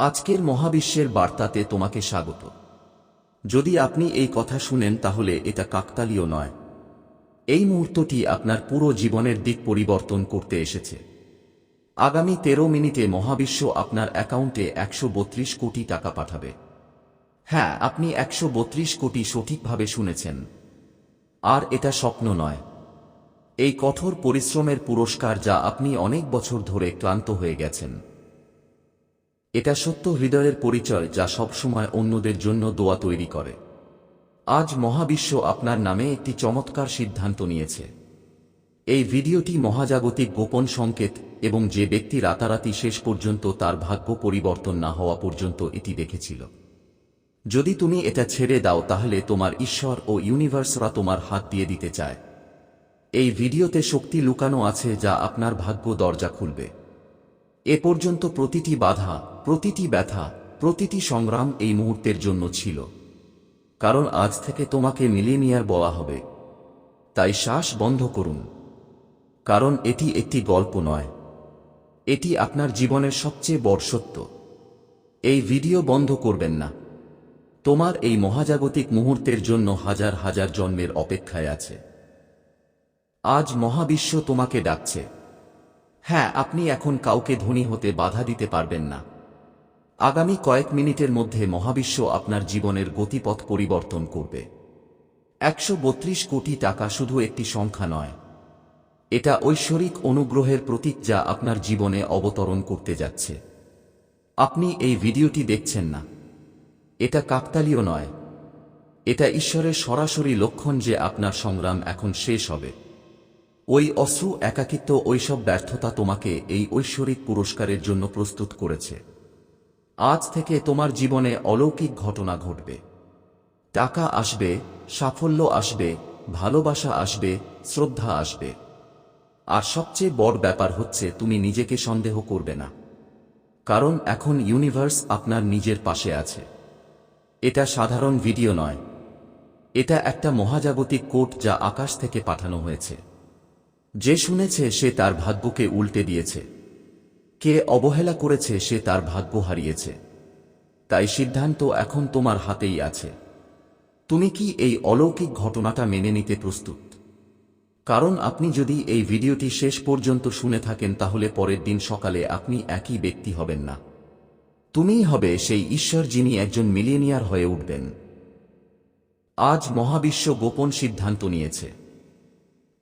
আজকের মহাবিশ্বের বার্তাতে তোমাকে স্বাগত। যদি আপনি এই কথা শুনেন তাহলে এটা কাকতালীয় নয়। এই মুহূর্তটি আপনার পুরো জীবনের দিক পরিবর্তন করতে এসেছে। আগামী তেরো মিনিটে মহাবিশ্ব আপনার অ্যাকাউন্টে একশো বত্রিশ কোটি টাকা পাঠাবে। হ্যাঁ আপনি একশো বত্রিশ কোটি সঠিকভাবে শুনেছেন। আর এটা স্বপ্ন নয়। এই কঠোর পরিশ্রমের পুরস্কার যা আপনি অনেক বছর ধরে ক্লান্ত হয়ে গেছেন। এটা সত্য হৃদয়ের পরিচয় যা সবসময় অন্যদের জন্য দোয়া তৈরি করে। আজ মহাবিশ্ব আপনার নামে একটি চমৎকার সিদ্ধান্ত নিয়েছে। এই ভিডিওটি মহাজাগতিক গোপন সংকেত এবং যে ব্যক্তি রাতারাতি শেষ পর্যন্ত তার ভাগ্য পরিবর্তন না হওয়া পর্যন্ত এটি দেখেছিল। যদি তুমি এটা ছেড়ে দাও তাহলে তোমার ঈশ্বর ও ইউনিভার্সরা তোমার হাত দিয়ে দিতে চায়। এই ভিডিওতে শক্তি লুকানো আছে যা আপনার ভাগ্য দরজা খুলবে। এ পর্যন্ত প্রতিটি বাধা, প্রতিটি ব্যথা, প্রতিটি সংগ্রাম এই মুহূর্তের জন্য ছিল। কারণ আজ থেকে তোমাকে মিলেনিয়ার বলা হবে। তাই শ্বাস বন্ধ করুন। কারণ এটি একটি গল্প নয়। এটি আপনার জীবনের সবচেয়ে বড় সত্য। এই ভিডিও বন্ধ করবেন না। তোমার এই মহাজাগতিক মুহূর্তের জন্য হাজার হাজার জন্মের অপেক্ষায় আছে। আজ মহাবিশ্ব তোমাকে ডাকছে। হ্যাঁ আপনি এখন কাউকে ধনী হতে বাধা দিতে পারবেন না। আগামী কয়েক মিনিটের মধ্যে মহাবিশ্ব আপনার জীবনের গতিপথ পরিবর্তন করবে। একশো বত্রিশ কোটি টাকা শুধু একটি সংখ্যা নয়। এটা ঐশ্বরিক অনুগ্রহের প্রতীক যা আপনার জীবনে অবতরণ করতে যাচ্ছে। আপনি এই ভিডিওটি দেখছেন না। এটা কাকতালীয় নয়। এটা ঈশ্বরের সরাসরি লক্ষণ যে আপনার সংগ্রাম এখন শেষ হবে। ওই অশ্রু একাকিত্ব ওইসব ব্যর্থতা তোমাকে এই ঐশ্বরিক পুরস্কারের জন্য প্রস্তুত করেছে। আজ থেকে তোমার জীবনে অলৌকিক ঘটনা ঘটবে। টাকা আসবে, সাফল্য আসবে, ভালোবাসা আসবে, শ্রদ্ধা আসবে। আর সবচেয়ে বড় ব্যাপার হচ্ছে তুমি নিজেকে সন্দেহ করবে না। কারণ এখন ইউনিভার্স আপনার নিজের পাশে আছে। এটা সাধারণ ভিডিও নয়। এটা একটা মহাজাগতিক কোট যা আকাশ থেকে পাঠানো হয়েছে। যে শুনেছে সে তার ভাগ্যকে উল্টে দিয়েছে। কে অবহেলা করেছে সে তার ভাগ্য হারিয়েছে। তাই সিদ্ধান্ত এখন তোমার হাতেই আছে। তুমি কি এই অলৌকিক ঘটনাটা মেনে নিতে প্রস্তুত? কারণ আপনি যদি এই ভিডিওটি শেষ পর্যন্ত শুনে থাকেন তাহলে পরের দিন সকালে আপনি একই ব্যক্তি হবেন না। তুমিই হবে সেই ঈশ্বর যিনি একজন মিলিয়নিয়ার হয়ে উঠবেন। আজ মহাবিশ্ব গোপন সিদ্ধান্ত নিয়েছে।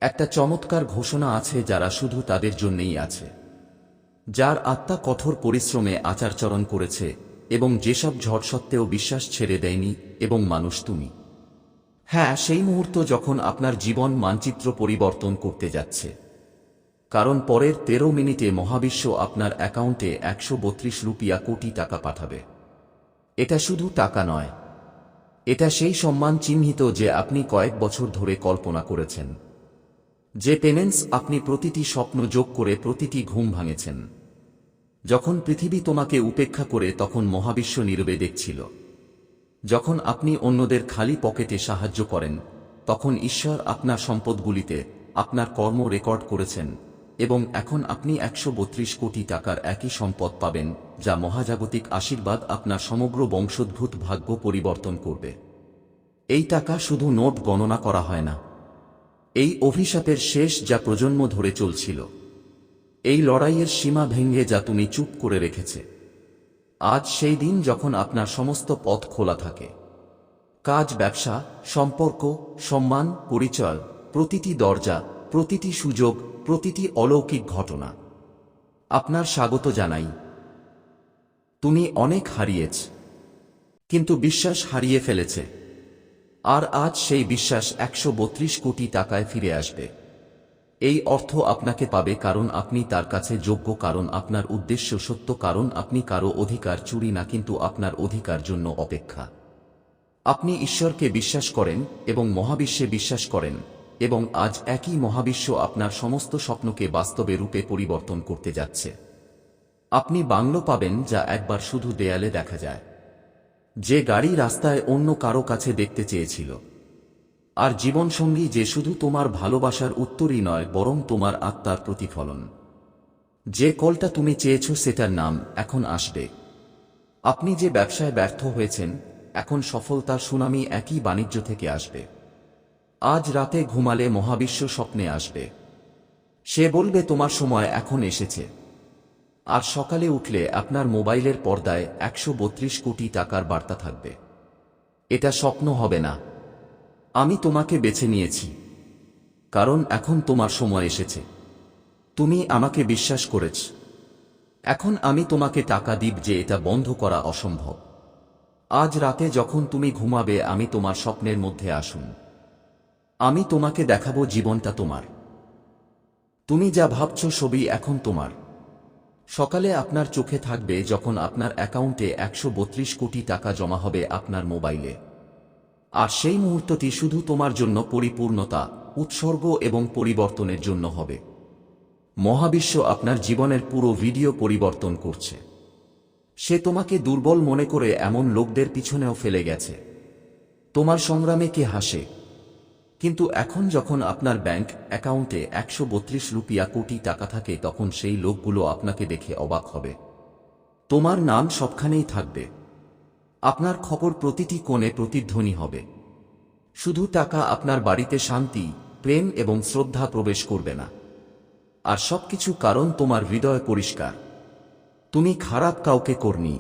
একটা চমৎকার ঘোষণা আছে যারা শুধু তাদের জন্যই আছে। যার আত্মা কঠোর পরিশ্রমে আচারচরণ করেছে এবং যেসব ঝড় সত্ত্বেও বিশ্বাস ছেড়ে দেয়নি এবং মানুষ তুমি। হ্যাঁ সেই মুহূর্ত যখন আপনার জীবন মানচিত্র পরিবর্তন করতে যাচ্ছে। কারণ পরের তেরো মিনিটে মহাবিশ্ব আপনার অ্যাকাউন্টে একশো বত্রিশ রুপিয়া কোটি টাকা পাঠাবে। এটা শুধু টাকা নয়। এটা সেই সম্মান চিহ্নিত যে আপনি কয়েক বছর ধরে কল্পনা করেছেন। যে পেমেন্টস আপনি প্রতিটি স্বপ্ন যোগ করে প্রতিটি ঘুম ভাঙেছেন। যখন পৃথিবী তোমাকে উপেক্ষা করে তখন মহাবিশ্ব নীরবে দেখছিল। যখন আপনি অন্যদের খালি পকেটে সাহায্য করেন, তখন ঈশ্বর আপনার সম্পদগুলিতে আপনার কর্ম রেকর্ড করেছেন এবং এখন আপনি একশো বত্রিশ কোটি টাকার একই সম্পদ পাবেন, যা মহাজাগতিক আশীর্বাদ আপনার সমগ্র বংশোদ্ভূত ভাগ্য পরিবর্তন করবে। এই টাকা শুধু নোট গণনা করা হয় না এই অভিশাপের শেষ যা প্রজন্ম ধরে চলছিল। এই লড়াইয়ের সীমা ভেঙে যা তুমি চুপ করে রেখেছে। আজ সেই দিন যখন আপনার সমস্ত পথ খোলা থাকে। কাজ, ব্যবসা, সম্পর্ক, সম্মান, পরিচয়, প্রতিটি দরজা, প্রতিটি সুযোগ, প্রতিটি অলৌকিক ঘটনা। আপনার স্বাগত জানাই। তুমি অনেক হারিয়েছ। কিন্তু বিশ্বাস হারিয়ে ফেলেছে। আর আজ সেই বিশ্বাস একশো বত্রিশ কোটি টাকায় ফিরে আসবে। এই অর্থ আপনাকে পাবে কারণ আপনি তার কাছে যোগ্য, কারণ আপনার উদ্দেশ্য সত্য, কারণ আপনি কারও অধিকার চুরি না, কিন্তু আপনার অধিকার জন্য অপেক্ষা। আপনি ঈশ্বরকে বিশ্বাস করেন এবং মহাবিশ্বে বিশ্বাস করেন এবং আজ একই মহাবিশ্ব আপনার সমস্ত স্বপ্নকে বাস্তবে রূপে পরিবর্তন করতে যাচ্ছে। আপনি বাংলো পাবেন যা একবার শুধু দেয়ালে দেখা যায়। যে গাড়ি রাস্তায় অন্য কারও কাছে দেখতে চেয়েছিল। আর জীবনসঙ্গী যে শুধু তোমার ভালোবাসার উত্তরই নয়, বরং তোমার আত্মার প্রতিফলন। যে কলটা তুমি চেয়েছ সেটার নাম এখন আসবে। আপনি যে ব্যবসায় ব্যর্থ হয়েছেন, এখন সফলতার সুনামি একই বাণিজ্য থেকে আসবে। আজ রাতে ঘুমালে মহাবিশ্ব স্বপ্নে আসবে। সে বলবে, তোমার সময় এখন এসেছে। আর সকালে উঠলে আপনার মোবাইলের পর্দায় একশো বত্রিশ কোটি টাকার বার্তা থাকবে। এটা স্বপ্ন হবে না। আমি তোমাকে বেছে নিয়েছি। কারণ এখন তোমার সময় এসেছে। তুমি আমাকে বিশ্বাস করেছ। এখন আমি তোমাকে টাকা দিব যে এটা বন্ধ করা অসম্ভব। আজ রাতে যখন তুমি ঘুমাবে, আমি তোমার স্বপ্নের মধ্যে আসুন। আমি তোমাকে দেখাবো জীবনটা তোমার। তুমি যা ভাবছ সবই এখন তোমার। সকালে আপনার চোখে থাকবে যখন আপনার অ্যাকাউন্টে একশো বত্রিশ কোটি টাকা জমা হবে আপনার মোবাইলে। আর সেই মুহূর্তটি শুধু তোমার জন্য পরিপূর্ণতা, উৎসর্গ এবং পরিবর্তনের জন্য হবে। মহাবিশ্ব আপনার জীবনের পুরো ভিডিও পরিবর্তন করছে। সে তোমাকে দুর্বল মনে করে এমন লোকদের পিছনেও ফেলে গেছে। তোমার সংগ্রামে কে হাসে কিন্তু এখন যখন আপনার ব্যাংক অ্যাকাউন্টে একশো বত্রিশ রুপিয়া কোটি টাকা থাকে, তখন সেই লোকগুলো আপনাকে দেখে অবাক হবে। তোমার নাম সবখানেই থাকবে। আপনার খবর প্রতিটি কোণে প্রতিধ্বনি হবে। শুধু টাকা আপনার বাড়িতে শান্তি, প্রেম এবং শ্রদ্ধা প্রবেশ করবে না। আর সবকিছু কারণ তোমার হৃদয় পরিষ্কার। তুমি খারাপ কাউকে করনি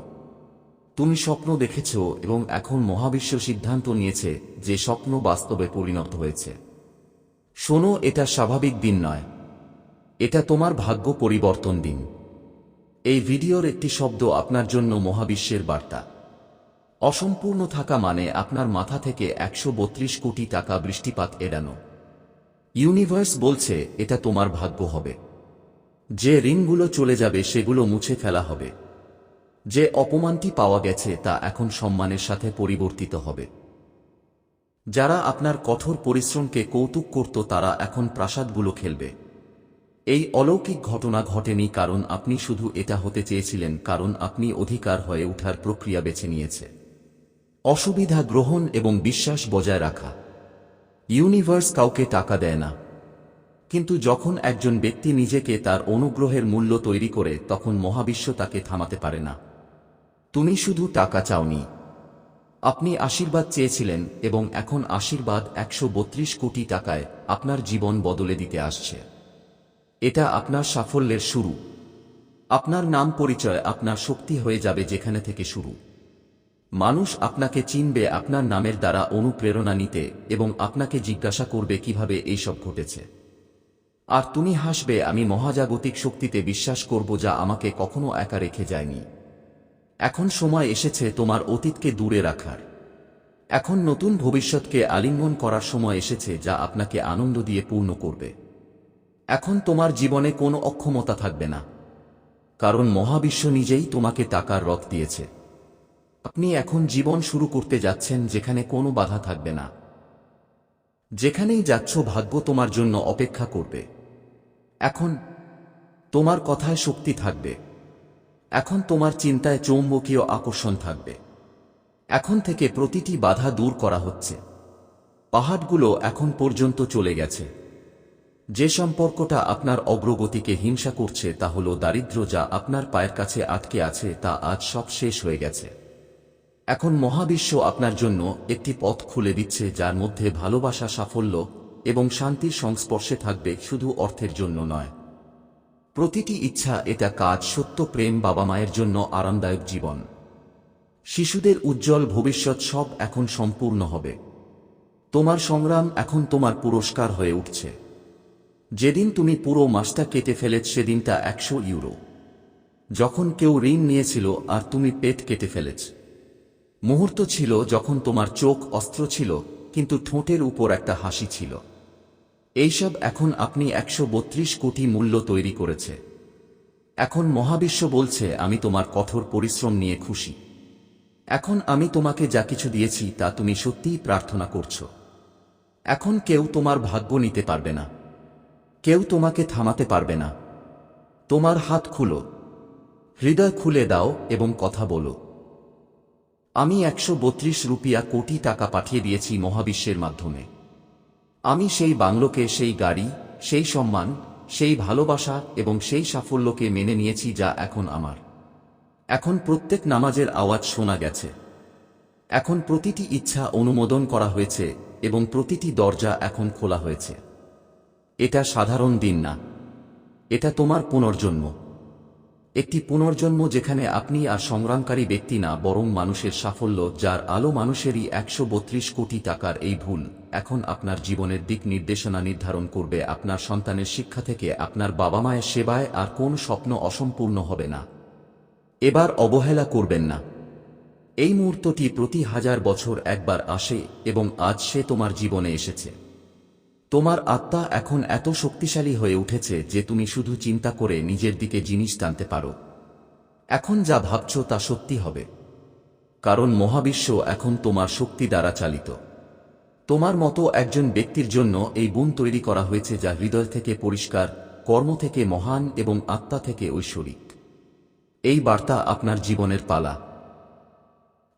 তুমি স্বপ্ন দেখেছ এবং এখন মহাবিশ্ব সিদ্ধান্ত নিয়েছে যে স্বপ্ন বাস্তবে পরিণত হয়েছে। শোনো, এটা স্বাভাবিক দিন নয়। এটা তোমার ভাগ্য পরিবর্তন দিন। এই ভিডিওর একটি শব্দ আপনার জন্য মহাবিশ্বের বার্তা। অসম্পূর্ণ থাকা মানে আপনার মাথা থেকে একশো বত্রিশ কোটি টাকা বৃষ্টিপাত এড়ানো। ইউনিভার্স বলছে, এটা তোমার ভাগ্য হবে। যে ঋণগুলো চলে যাবে, সেগুলো মুছে ফেলা হবে। যে অপমানটি পাওয়া গেছে তা এখন সম্মানের সাথে পরিবর্তিত হবে। যারা আপনার কঠোর পরিশ্রমকে কৌতুক করত তারা এখন প্রাসাদগুলো খেলবে। এই অলৌকিক ঘটনা ঘটেনি কারণ আপনি শুধু এটা হতে চেয়েছিলেন কারণ আপনি অধিকার হয়ে ওঠার প্রক্রিয়া বেছে নিয়েছে। অসুবিধা গ্রহণ এবং বিশ্বাস বজায় রাখা। ইউনিভার্স কাউকে টাকা দেয় না। কিন্তু যখন একজন ব্যক্তি নিজেকে তার অনুগ্রহের মূল্য তৈরি করে, তখন মহাবিশ্ব তাকে থামাতে পারে না। তুমি শুধু টাকা চাওনি। আপনি আশীর্বাদ চেয়েছিলেন এবং এখন আশীর্বাদ একশো বত্রিশ কোটি টাকায় আপনার জীবন বদলে দিতে আসছে। এটা আপনার সাফল্যের শুরু। আপনার নাম পরিচয় আপনার শক্তি হয়ে যাবে যেখানে থেকে শুরু। মানুষ আপনাকে চিনবে আপনার নামের দ্বারা অনুপ্রেরণা নিতে এবং আপনাকে জিজ্ঞাসা করবে কীভাবে এইসব ঘটেছে। আর তুমি হাসবে, আমি মহাজাগতিক শক্তিতে বিশ্বাস করব যা আমাকে কখনো একা রেখে যায়নি। এখন সময় এসেছে তোমার অতীতকে দূরে রাখার। এখন নতুন ভবিষ্যৎকে আলিঙ্গন করার সময় এসেছে যা আপনাকে আনন্দ দিয়ে পূর্ণ করবে। এখন তোমার জীবনে কোনো অক্ষমতা থাকবে না। কারণ মহাবিশ্ব নিজেই তোমাকে টাকার রথ দিয়েছে। আপনি এখন জীবন শুরু করতে যাচ্ছেন যেখানে কোনো বাধা থাকবে না। যেখানেই যাচ্ছ ভাগ্য তোমার জন্য অপেক্ষা করবে। এখন তোমার কথায় শক্তি থাকবে। এখন তোমার চিন্তায় চৌম্বকীয় আকর্ষণ থাকবে। এখন থেকে প্রতিটি বাধা দূর করা হচ্ছে। পাহাড়গুলো এখন পর্যন্ত চলে গেছে। যে সম্পর্কটা আপনার অগ্রগতিকে হিংসা করছে তা হল দারিদ্র্য যা আপনার পায়ের কাছে আটকে আছে তা আজ সব শেষ হয়ে গেছে। এখন মহাবিশ্ব আপনার জন্য একটি পথ খুলে দিচ্ছে যার মধ্যে ভালোবাসা সাফল্য এবং শান্তির সংস্পর্শে থাকবে শুধু অর্থের জন্য নয়। প্রতিটি ইচ্ছা এটা কাজ সত্য প্রেম বাবা মায়ের জন্য আরামদায়ক জীবন। শিশুদের উজ্জ্বল ভবিষ্যৎ সব এখন সম্পূর্ণ হবে। তোমার সংগ্রাম এখন তোমার পুরস্কার হয়ে উঠছে। যেদিন তুমি পুরো মাসটা কেটে ফেলেছ সেদিনটা একশো ইউরো। যখন কেউ ঋণ নিয়েছিল আর তুমি পেট কেটে ফেলেছ। মুহূর্ত ছিল যখন তোমার চোখ অস্ত্র ছিল, কিন্তু ঠোঁটের উপর একটা হাসি ছিল। এইসব এখন আপনি একশো বত্রিশ কোটি মূল্য তৈরি করেছে। এখন মহাবিশ্ব বলছে, আমি তোমার কঠোর পরিশ্রম নিয়ে খুশি। এখন আমি তোমাকে যা কিছু দিয়েছি, তা তুমি সত্যিই প্রার্থনা করছ। এখন কেউ তোমার ভাগ্য নিতে পারবে না। কেউ তোমাকে থামাতে পারবে না। তোমার হাত খুলো। হৃদয় খুলে দাও এবং কথা বলো। আমি একশো বত্রিশ রুপিয়া কোটি টাকা পাঠিয়ে দিয়েছি মহাবিশ্বের মাধ্যমে। আমি সেই বাংলোকে সেই গাড়ি, সেই সম্মান, সেই ভালোবাসা এবং সেই সাফল্যকে মেনে নিয়েছি যা এখন আমার। এখন প্রত্যেক নামাজের আওয়াজ শোনা গেছে। এখন প্রতিটি ইচ্ছা অনুমোদন করা হয়েছে এবং প্রতিটি দরজা এখন খোলা হয়েছে। এটা সাধারণ দিন না। এটা তোমার পুনর্জন্ম। একটি পুনর্জন্ম যেখানে আপনি আর সংগ্রামকারী ব্যক্তি না, বরং মানুষের সাফল্য, যার আলো মানুষেরই একশো বত্রিশ কোটি টাকার এই ভুল। এখন আপনার জীবনের দিক নির্দেশনা নির্ধারণ করবে আপনার সন্তানের শিক্ষা থেকে আপনার বাবা মায়ের সেবায় আর কোন স্বপ্ন অসম্পূর্ণ হবে না। এবার অবহেলা করবেন না। এই মুহূর্তটি প্রতি হাজার বছর একবার আসে এবং আজ সে তোমার জীবনে এসেছে। তোমার আত্মা এখন এত শক্তিশালী হয়ে উঠেছে যে তুমি শুধু চিন্তা করে নিজের দিকে জিনিস টানতে পারো। এখন যা ভাবছ তা সত্যি হবে। কারণ মহাবিশ্ব এখন তোমার শক্তি দ্বারা চালিত। তোমার মতো একজন ব্যক্তির জন্য এই বুন তৈরি করা হয়েছে যা হৃদয় থেকে পরিষ্কার, কর্ম থেকে মহান এবং আত্মা থেকে ঐশ্বরিক। এই বার্তা আপনার জীবনের পালা।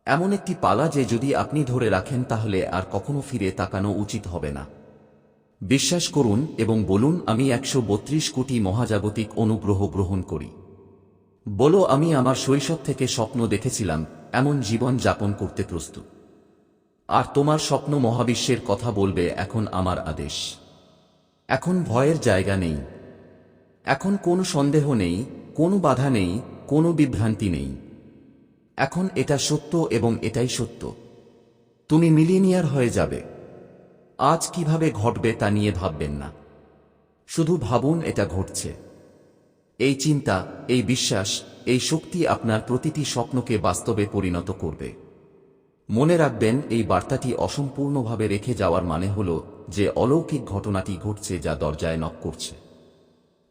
এমন একটি পালা যে যদি আপনি ধরে রাখেন তাহলে আর কখনো ফিরে তাকানো উচিত হবে না। বিশ্বাস করুন এবং বলুন, আমি একশো বত্রিশ কোটি মহাজাগতিক অনুগ্রহ গ্রহণ করি। বলো, আমি আমার শৈশব থেকে স্বপ্ন দেখেছিলাম, এমন জীবন যাপন করতে প্রস্তুত। আর তোমার স্বপ্ন মহাবিশ্বের কথা বলবে এখন আমার আদেশ। এখন ভয়ের জায়গা নেই। এখন কোনো সন্দেহ নেই, কোনো বাধা নেই, কোনো বিভ্রান্তি নেই। এখন এটা সত্য এবং এটাই সত্য। তুমি মিলিনিয়ার হয়ে যাবে। আজ কীভাবে ঘটবে তা নিয়ে ভাববেন না। শুধু ভাবুন এটা ঘটছে। এই চিন্তা, এই বিশ্বাস, এই শক্তি আপনার প্রতিটি স্বপ্নকে বাস্তবে পরিণত করবে। মনে রাখবেন, এই বার্তাটি অসম্পূর্ণভাবে রেখে যাওয়ার মানে হল যে অলৌকিক ঘটনাটি ঘটছে যা দরজায় নক করছে।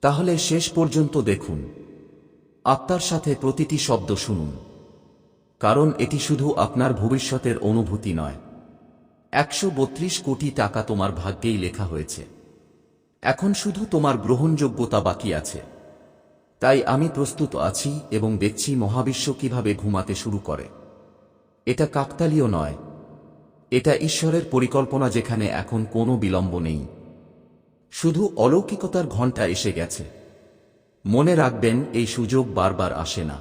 তাহলে শেষ পর্যন্ত দেখুন। আত্মার সাথে প্রতিটি শব্দ শুনুন। কারণ এটি শুধু আপনার ভবিষ্যতের অনুভূতি নয়। একশো কোটি টাকা তোমার ভাগ্যেই লেখা হয়েছে। এখন শুধু তোমার গ্রহণযোগ্যতা বাকি আছে। তাই আমি প্রস্তুত আছি এবং দেখছি মহাবিশ্ব কীভাবে ঘুমাতে শুরু করে। এটা কাকতালীয় নয়। এটা ঈশ্বরের পরিকল্পনা যেখানে এখন কোনো বিলম্ব নেই। শুধু অলৌকিকতার ঘণ্টা এসে গেছে। মনে রাখবেন, এই সুযোগ বারবার আসে না।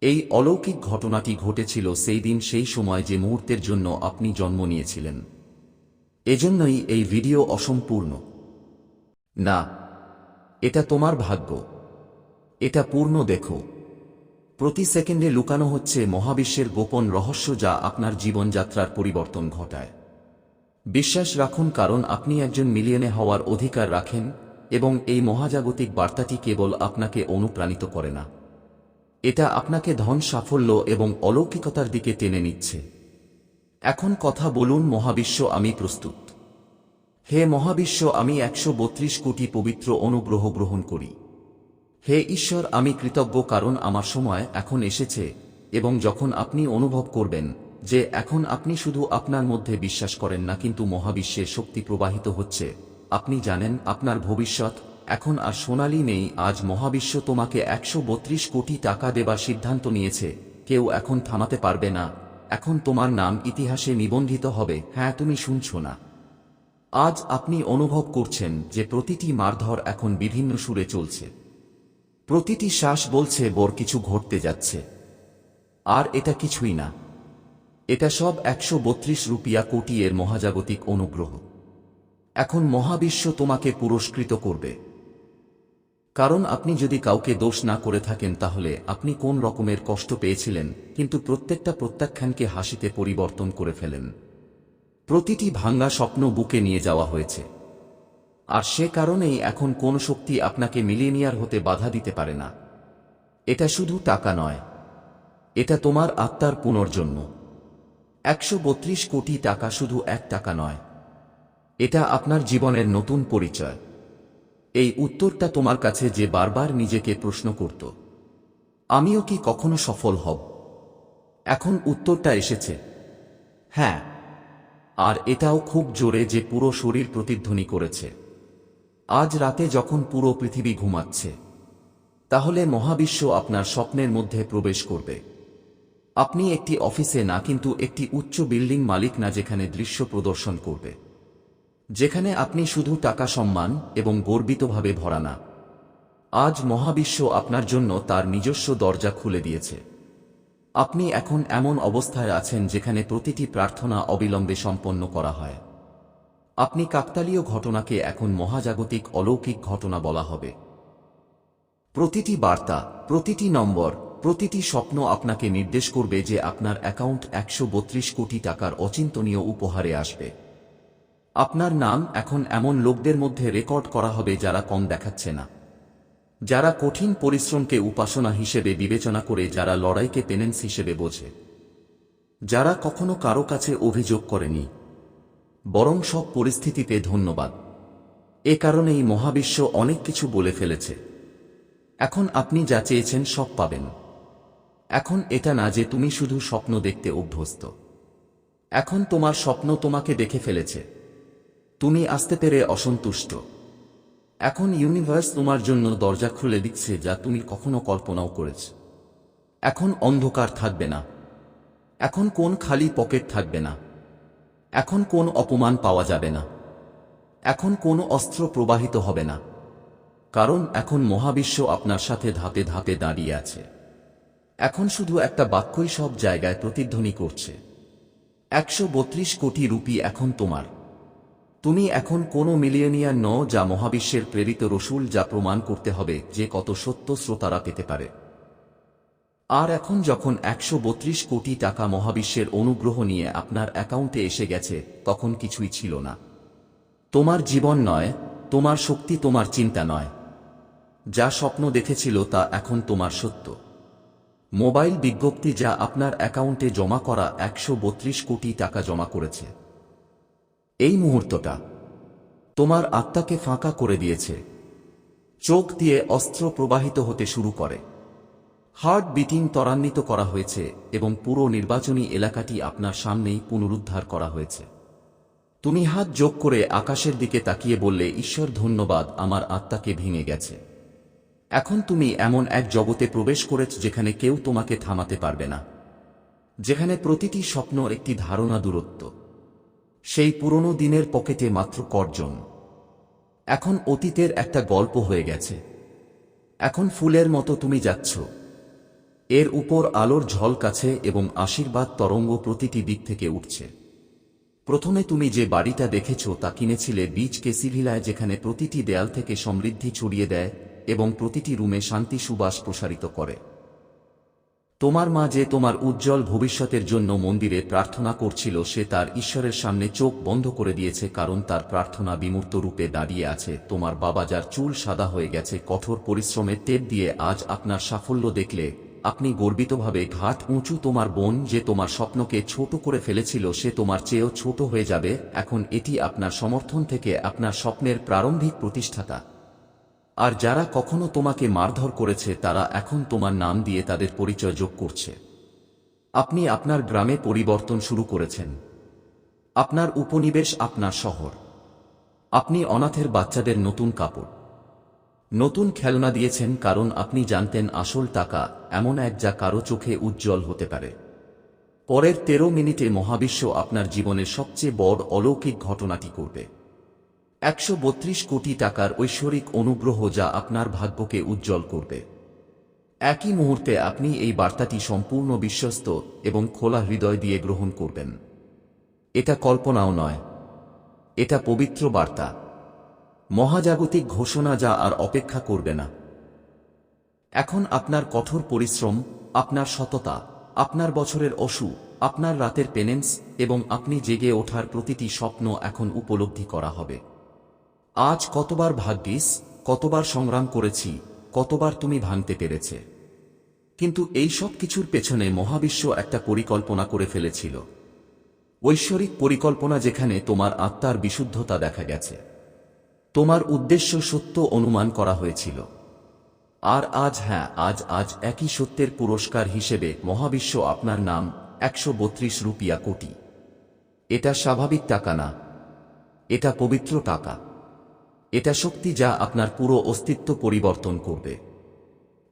এই অলৌকিক ঘটনাটি ঘটেছিল সেই দিন সেই সময় যে মুহূর্তের জন্য আপনি জন্ম নিয়েছিলেন। এজন্যই এই ভিডিও অসম্পূর্ণ। না, এটা তোমার ভাগ্য। এটা পূর্ণ দেখো। প্রতি সেকেন্ডে লুকানো হচ্ছে মহাবিশ্বের গোপন রহস্য যা আপনার জীবনযাত্রার পরিবর্তন ঘটায়। বিশ্বাস রাখুন, কারণ আপনি একজন মিলিয়নে হওয়ার অধিকার রাখেন এবং এই মহাজাগতিক বার্তাটি কেবল আপনাকে অনুপ্রাণিত করে না। এটা আপনাকে ধন, সাফল্য এবং অলৌকিকতার দিকে টেনে নিচ্ছে। এখন কথা বলুন, মহাবিশ্ব, আমি প্রস্তুত। হে মহাবিশ্ব, আমি একশো বত্রিশ কোটি পবিত্র অনুগ্রহ গ্রহণ করি। হে ঈশ্বর, আমি কৃতজ্ঞ কারণ আমার সময় এখন এসেছে, এবং যখন আপনি অনুভব করবেন যে এখন আপনি শুধু আপনার মধ্যে বিশ্বাস করেন না, কিন্তু মহাবিশ্বের শক্তি প্রবাহিত হচ্ছে, আপনি জানেন আপনার ভবিষ্যৎ এখন আর সোনালি নেই। আজ মহাবিশ্ব তোমাকে একশো বত্রিশ কোটি টাকা দেবার সিদ্ধান্ত নিয়েছে, কেউ এখন থামাতে পারবে না, এখন তোমার নাম ইতিহাসে নিবন্ধিত হবে। হ্যাঁ তুমি শুনছ না। আজ আপনি অনুভব করছেন যে প্রতিটি মারধর এখন বিভিন্ন সুরে চলছে। প্রতিটি শ্বাস বলছে, বর কিছু ঘটতে যাচ্ছে। আর এটা কিছুই না। এটা সব একশো বত্রিশ রুপিয়া কোটি এর মহাজাগতিক অনুগ্রহ। এখন মহাবিশ্ব তোমাকে পুরস্কৃত করবে। কারণ আপনি যদি কাউকে দোষ না করে থাকেন, তাহলে আপনি কোন রকমের কষ্ট পেয়েছিলেন, কিন্তু প্রত্যেকটা প্রত্যাখ্যানকে হাসিতে পরিবর্তন করে ফেলেন। প্রতিটি ভাঙ্গা স্বপ্ন বুকে নিয়ে যাওয়া হয়েছে। আর সে কারণেই এখন কোন শক্তি আপনাকে মিলিনিয়ার হতে বাধা দিতে পারে না। এটা শুধু টাকা নয়। এটা তোমার আত্মার পুনর্জন্ম। একশো কোটি টাকা শুধু এক টাকা নয়। এটা আপনার জীবনের নতুন পরিচয়। এই উত্তরটা তোমার কাছে যে বারবার নিজেকে প্রশ্ন করত, আমিও কি কখনো সফল হব? এখন উত্তরটা এসেছে হ্যাঁ। আর এটাও খুব জোরে যে পুরো শরীর প্রতিধ্বনি করেছে। আজ রাতে যখন পুরো পৃথিবী ঘুমাচ্ছে, তাহলে মহাবিশ্ব আপনার স্বপ্নের মধ্যে প্রবেশ করবে। আপনি একটি অফিসে না, কিন্তু একটি উচ্চ বিল্ডিং মালিক না, যেখানে দৃশ্য প্রদর্শন করবে। যেখানে আপনি শুধু টাকা সম্মান এবং গর্বিতভাবে ভরা না। আজ মহাবিশ্ব আপনার জন্য তার নিজস্ব দরজা খুলে দিয়েছে। আপনি এখন এমন অবস্থায় আছেন, যেখানে প্রতিটি প্রার্থনা অবিলম্বে সম্পন্ন করা হয়। আপনি কাকতালীয় ঘটনাকে এখন মহাজাগতিক অলৌকিক ঘটনা বলা হবে। প্রতিটি বার্তা, প্রতিটি নম্বর, প্রতিটি স্বপ্ন আপনাকে নির্দেশ করবে যে আপনার অ্যাকাউন্ট একশো বত্রিশ কোটি টাকার অচিন্তনীয় উপহারে আসবে। আপনার নাম এখন এমন লোকদের মধ্যে রেকর্ড করা হবে যারা কম দেখাচ্ছে না। যারা কঠিন পরিশ্রমকে উপাসনা হিসেবে বিবেচনা করে যারা লড়াইকে পেনেন্স হিসেবে বোঝে। যারা কখনো কারও কাছে অভিযোগ করেনি। বরং সব পরিস্থিতিতে ধন্যবাদ। এ কারণেই মহাবিশ্ব অনেক কিছু বলে ফেলেছে। এখন আপনি যা চেয়েছেন সব পাবেন। এখন এটা না যে তুমি শুধু স্বপ্ন দেখতে অভ্যস্ত। এখন তোমার স্বপ্ন তোমাকে দেখে ফেলেছে। তুমি আসতে পেরে অসন্তুষ্ট। এখন ইউনিভার্স তোমার জন্য দরজা খুলে দিচ্ছে যা তুমি কখনো কল্পনাও করেছ। এখন অন্ধকার থাকবে না। এখন কোন খালি পকেট থাকবে না। এখন কোন অপমান পাওয়া যাবে না। এখন কোন অস্ত্র প্রবাহিত হবে না। কারণ এখন মহাবিশ্ব আপনার সাথে ধাপে ধাপে দাঁড়িয়ে আছে। এখন শুধু একটা বাক্যই সব জায়গায় প্রতিধ্বনি করছে। একশো বত্রিশ কোটি রুপি এখন তোমার। তুমি এখন কোনো মিলিয়নিয়ার ন যা মহাবিশ্বের প্রেরিত রসুল যা প্রমাণ করতে হবে যে কত সত্য শ্রোতারা পেতে পারে। আর এখন যখন একশো বত্রিশ কোটি টাকা মহাবিশ্বের অনুগ্রহ নিয়ে আপনার অ্যাকাউন্টে এসে গেছে, তখন কিছুই ছিল না। তোমার জীবন নয়, তোমার শক্তি তোমার চিন্তা নয়। যা স্বপ্ন দেখেছিল তা এখন তোমার সত্য। মোবাইল বিজ্ঞপ্তি যা আপনার অ্যাকাউন্টে জমা করা একশো বত্রিশ কোটি টাকা জমা করেছে। এই মুহূর্তটা তোমার আত্মাকে ফাঁকা করে দিয়েছে। চোখ দিয়ে অস্ত্র প্রবাহিত হতে শুরু করে। হার্ট বিটিং ত্বরান্বিত করা হয়েছে এবং পুরো নির্বাচনী এলাকাটি আপনার সামনেই পুনরুদ্ধার করা হয়েছে। তুমি হাত যোগ করে আকাশের দিকে তাকিয়ে বললে, ঈশ্বর, ধন্যবাদ, আমার আত্মাকে ভেঙে গেছে। এখন তুমি এমন এক জগতে প্রবেশ করেছ যেখানে কেউ তোমাকে থামাতে পারবে না। যেখানে প্রতিটি স্বপ্ন একটি ধারণা দূরত্ব। সেই পুরনো দিনের পকেটে মাত্র কর্জন। এখন অতীতের একটা গল্প হয়ে গেছে। এখন ফুলের মতো তুমি যাচ্ছ। এর উপর আলোর ঝল কাছে এবং আশীর্বাদ তরঙ্গ প্রতিটি দিক থেকে উঠছে। প্রথমে তুমি যে বাড়িটা দেখেছ তা কিনেছিলে বীজ কেসিভিলায় যেখানে প্রতিটি দেয়াল থেকে সমৃদ্ধি ছড়িয়ে দেয় এবং প্রতিটি রুমে শান্তি সুবাস প্রসারিত করে। তোমার মা যে তোমার উজ্জ্বল ভবিষ্যতের জন্য মন্দিরে প্রার্থনা করছিল সে তার ঈশ্বরের সামনে চোখ বন্ধ করে দিয়েছে কারণ তার প্রার্থনা বিমূর্ত রূপে দাঁড়িয়ে আছে। তোমার বাবা যার চুল সাদা হয়ে গেছে, কঠোর পরিশ্রমে টেপ দিয়ে আজ আপনার সাফল্য দেখলে আপনি গর্বিতভাবে ঘাট উঁচু তোমার বোন যে তোমার স্বপ্নকে ছোট করে ফেলেছিল, সে তোমার চেয়েও ছোট হয়ে যাবে। এখন এটি আপনার সমর্থন থেকে আপনার স্বপ্নের প্রারম্ভিক প্রতিষ্ঠাতা। আর যারা কখনো তোমাকে মারধর করেছে, তারা এখন তোমার নাম দিয়ে তাদের পরিচয় যোগ করছে। আপনি আপনার গ্রামে পরিবর্তন শুরু করেছেন। আপনার উপনিবেশ আপনার শহর। আপনি অনাথের বাচ্চাদের নতুন কাপড়। নতুন খেলনা দিয়েছেন কারণ আপনি জানতেন আসল টাকা এমন এক যা কারও চোখে উজ্জ্বল হতে পারে। পরের তেরো মিনিটে মহাবিশ্ব আপনার জীবনের সবচেয়ে বড় অলৌকিক ঘটনাটি করবে। একশো বত্রিশ কোটি টাকার ঐশ্বরিক অনুগ্রহ যা আপনার ভাগ্যকে উজ্জ্বল করবে। একই মুহূর্তে আপনি এই বার্তাটি সম্পূর্ণ বিশ্বস্ত এবং খোলা হৃদয় দিয়ে গ্রহণ করবেন। এটা কল্পনাও নয়। এটা পবিত্র বার্তা। মহাজাগতিক ঘোষণা যা আর অপেক্ষা করবে না। এখন আপনার কঠোর পরিশ্রম, আপনার সততা, আপনার বছরের অসু, আপনার রাতের পেনেন্স এবং আপনি জেগে ওঠার প্রতিটি স্বপ্ন এখন উপলব্ধি করা হবে। আজ কতবার ভাগ্যিস, কতবার সংগ্রাম করেছি, কতবার তুমি ভাঙতে পেরেছে। কিন্তু এই সব কিছুর পেছনে মহাবিশ্ব একটা পরিকল্পনা করে ফেলেছিল। ঐশ্বরিক পরিকল্পনা যেখানে তোমার আত্মার বিশুদ্ধতা দেখা গেছে। তোমার উদ্দেশ্য সত্য অনুমান করা হয়েছিল। আর আজ হ্যাঁ আজ আজ একই সত্যের পুরস্কার হিসেবে মহাবিশ্ব আপনার নাম একশো বত্রিশ রুপিয়া কোটি। এটা স্বাভাবিক টাকা না। এটা পবিত্র টাকা। এটা শক্তি যা আপনার পুরো অস্তিত্ব পরিবর্তন করবে।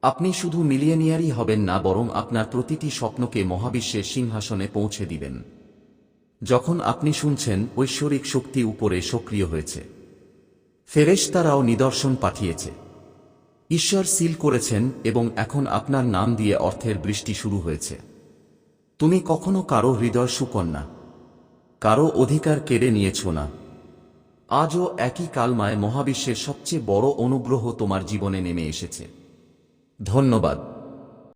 আপনি শুধু মিলিয়নিয়ারই হবেন না, বরং আপনার প্রতিটি স্বপ্নকে মহাবিশ্বের সিংহাসনে পৌঁছে দিবেন। যখন আপনি শুনছেন ঐশ্বরিক শক্তি উপরে সক্রিয় হয়েছে। ফেরেশতারাও নিদর্শন পাঠিয়েছে। ঈশ্বর সিল করেছেন এবং এখন আপনার নাম দিয়ে অর্থের বৃষ্টি শুরু হয়েছে। তুমি কখনো কারও হৃদয় সুকন্যা, কারও অধিকার কেড়ে নিয়েছ না। আজও একই কালমায় মহাবিশ্বের সবচেয়ে বড় অনুগ্রহ তোমার জীবনে নেমে এসেছে। ধন্যবাদ।